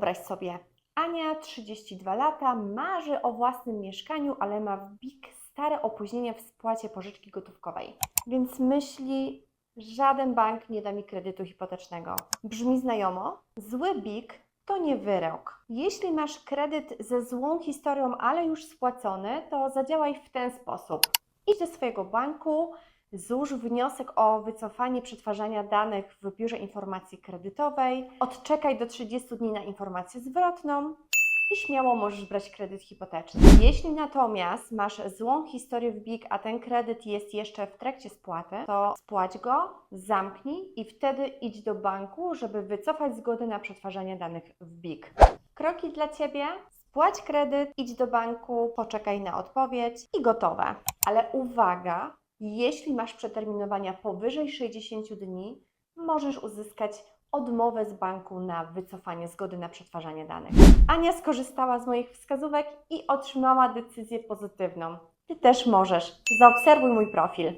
Wyobraź sobie, Ania, 32 lata, marzy o własnym mieszkaniu, ale ma w BIK stare opóźnienia w spłacie pożyczki gotówkowej. Więc myśli, żaden bank nie da mi kredytu hipotecznego. Brzmi znajomo? Zły BIK to nie wyrok. Jeśli masz kredyt ze złą historią, ale już spłacony, to zadziałaj w ten sposób. Idź do swojego banku, złóż wniosek o wycofanie przetwarzania danych w Biurze Informacji Kredytowej, odczekaj do 30 dni na informację zwrotną i śmiało możesz brać kredyt hipoteczny. Jeśli natomiast masz złą historię w BIG, a ten kredyt jest jeszcze w trakcie spłaty, to spłać go, zamknij i wtedy idź do banku, żeby wycofać zgodę na przetwarzanie danych w BIG. Kroki dla Ciebie: spłać kredyt, idź do banku, poczekaj na odpowiedź i gotowe. Ale uwaga, jeśli masz przeterminowania powyżej 60 dni, możesz uzyskać odmowę z banku na wycofanie zgody na przetwarzanie danych. Ania skorzystała z moich wskazówek i otrzymała decyzję pozytywną. Ty też możesz. Zaobserwuj mój profil.